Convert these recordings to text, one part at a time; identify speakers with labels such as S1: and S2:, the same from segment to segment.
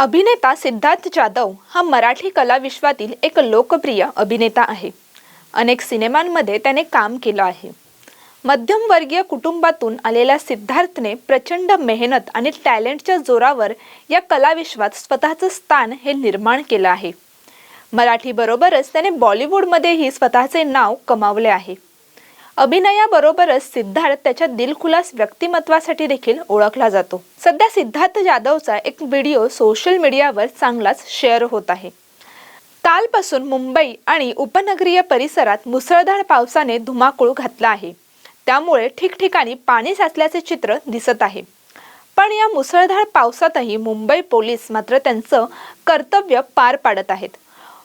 S1: अभिनेता सिद्धार्थ जाधव हा मराठी कला विश्वातील एक लोकप्रिय अभिनेता आहे. अनेक सिनेमांमध्ये त्याने काम केलं आहे. मध्यमवर्गीय कुटुंबातून आलेल्या सिद्धार्थने प्रचंड मेहनत आणि टॅलेंटच्या जोरावर या कलाविश्वात स्वतःचं स्थान हे निर्माण केलं आहे. मराठीबरोबरच त्याने बॉलिवूडमध्येही स्वतःचे नाव कमावले आहे. अभिनयाबरोबरच सिद्धार्थ त्याच्या दिलखुलास व्यक्तिमत्वासाठी देखील ओळखला जातो. सध्या सिद्धार्थ जाधवचा एक व्हिडिओ सोशल मीडियावर चांगलाच शेअर होत आहे. कालपासून मुंबई आणि उपनगरीय परिसरात मुसळधार पावसाने धुमाकूळ घातला आहे. त्यामुळे ठिकठिकाणी पाणी साचल्याचे चित्र दिसत आहे. पण या मुसळधार पावसातही मुंबई पोलीस मात्र त्यांचं कर्तव्य पार पाडत आहेत.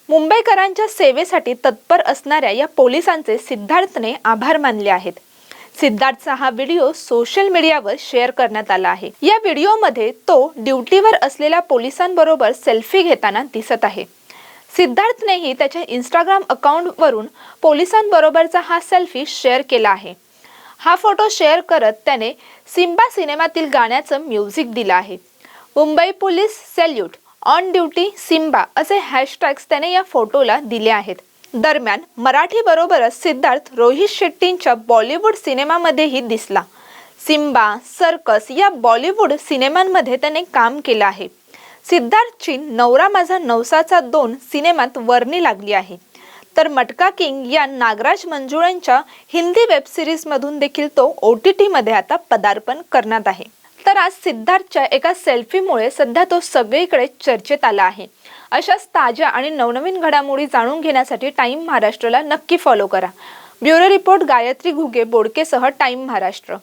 S1: मुंबईकरांच्या सेवेसाठी तत्पर असणाऱ्या या पोलिसांचे सिद्धार्थने आभार मानले आहेत. सिद्धार्थचा हा व्हिडिओ सोशल मीडियावर शेअर करण्यात आला आहे. या व्हिडिओमध्ये तो ड्युटीवर असलेल्या पोलिसांबरोबर सेल्फी घेताना दिसत आहे. सिद्धार्थनेही त्याच्या इंस्टाग्राम अकाउंटवरून पोलिसांबरोबरचा हा सेल्फी शेअर केला आहे. हा फोटो शेअर करत त्याने सिम्बा सिनेमातील गाण्याचं म्युझिक दिलं आहे. Mumbai police salute on duty Simmba असे हॅशटॅग्स त्याने या फोटोला दिले आहेत. दरम्यान मराठी बरोबरच सिद्धार्थ रोहित शेट्टींच्या बॉलिवूड सिनेमामध्येही दिसला. सिम्बा सर्कस या बॉलिवूड सिनेमांमध्ये त्याने काम केलं आहे. सिद्धार्थची नवरा माझा नवसाचा दोन सिनेमात वर्णी लागली आहे. तर मटका किंग या नागराज मंजुळेंच्या हिंदी वेबसिरीजमधून देखील तो ओ टी टीमध्ये आता पदार्पण करण्यात आहे. तर आज सिद्धार्थच्या एका सेल्फीमुळे सध्या तो सगळीकडे चर्चेत आला आहे. अशाच ताज्या आणि नवनवीन घडामोडी जाणून घेण्यासाठी टाइम महाराष्ट्राला नक्की फॉलो करा. ब्युरो रिपोर्ट गायत्री घुगे बोडकेसह टाइम महाराष्ट्र.